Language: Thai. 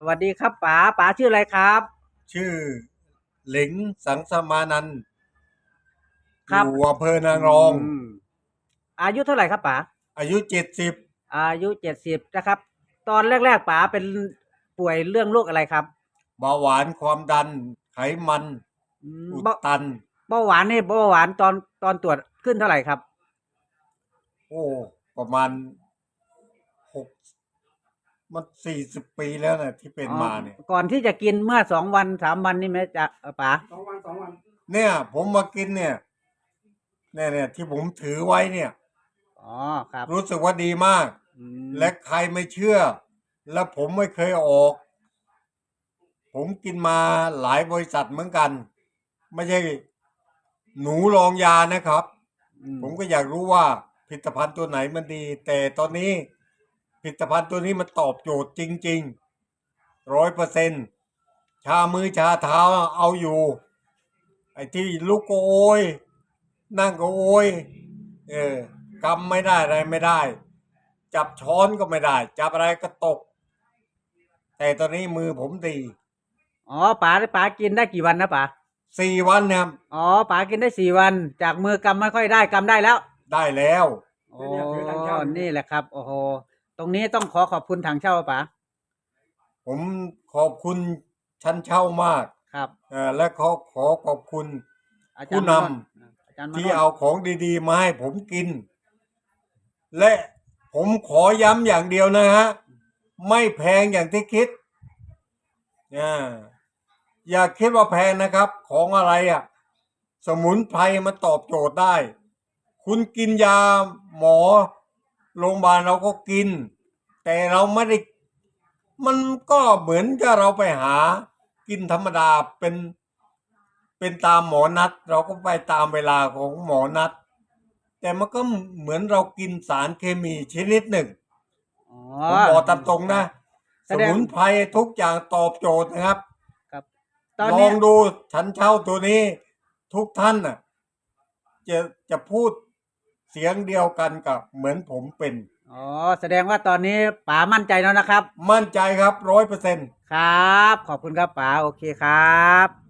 สวัสดีครับป๋าป๋าชื่ออะไรครับ ชื่อหลิงสังสมานันท์ครับอยู่อำเภอนางรอง มอายุเท่าไหร่ครับป๋าอายุเจ็ดสิบอายุเจ็ดสิบนะครับ ตอนแรก ๆป๋าเป็นป่วยเรื่องโรคอะไรครับเบาหวานความดัน ไขมันอืมอุดเบาตัน เบาหวานนี่เบาหวานตอนตอนตรวจขึ้นเท่าไหร่ครับโอ้ ประมาณหก มันสี่สิบปีแล้วนะที่เป็นมาเนี่ยอ๋อก่อนที่จะกินเมื่อสองวันสามวันนี่ไหมจะเอ่อป๋าสองวันสองวัน เนี่ย ผมมากินเนี่ยเนี่ยเนี่ยที่ผมถือไว้เนี่ยอ๋อครับ รู้สึกว่าดีมากอืมและใครไม่เชื่อ และผมไม่เคยออก ผมกินมาหลายบริษัทเหมือนกัน ไม่ใช่หนูลองยานะครับอืผมก็อยากรู้ว่าผลิตภัณฑ์ตัวไหนมันดี แต่ตอนนี้ ผลิตภัณฑ์ตัวนี้มันตอบโจทย์จริงๆร้อยเปอร์เซ็นชามือชาเท้าเอาอยู่ ไอ้ที่ลุกก็โอยนั่งก็โอยเออกำไม่ได้อะไรไม่ได้ จับช้อนก็ไม่ได้ จับอะไรก็ตก แต่ตอนนี้มือผมดีอ๋อป๋าป๋ากินได้กี่วันนะป๋าสี่วันเนี่ยอ๋อป๋ากินได้สี่วัน จากมือกำไม่ค่อยได้กำได้แล้ว ได้แล้ว โอ้นี่แหละครับ โอ้โห ตรงนี้ต้องขอขอบคุณทางเช่าป๋าผมขอบคุณชั้นเช่ามากครับเอ่อและขอขอขอบคุณ อาจารย์ผู้นำ มโอาจารย์มโนที่เอาของดีๆมาให้ผมกิน และผมขอย้ำอย่างเดียวนะฮะ ไม่แพงอย่างที่คิดอ่าอย่าคิดว่าแพงนะครับ ของอะไรอะ่ะ สมุนไพรมันตอบโจทย์ได้ คุณกินยาหมอ โรงพยาบาลเราก็กิน แต่เราไม่ได้ มันก็เหมือนกับเราไปหา กินธรรมดาเป็นเป็นตามหมอนัด เราก็ไปตามเวลาของหมอนัด แต่มันก็เหมือนเรากินสารเคมีชนิดหนึ่งอ๋อ ผมบอกตามตรงนะแสสดง มุนไพรทุกอย่างตอบโจทย์นะครับครับตอนลนี้องดูฉันเช่าตัวนี้ทุกท่านน่ะ จะจะพูด เสียงเดียวกันกับเหมือนผมเป็น อ๋อ แสดงว่าตอนนี้ป๋ามั่นใจแล้วนะครับ มั่นใจครับร้อยเปอร์เซ็นครับ ขอบคุณครับป๋าโอเคครับ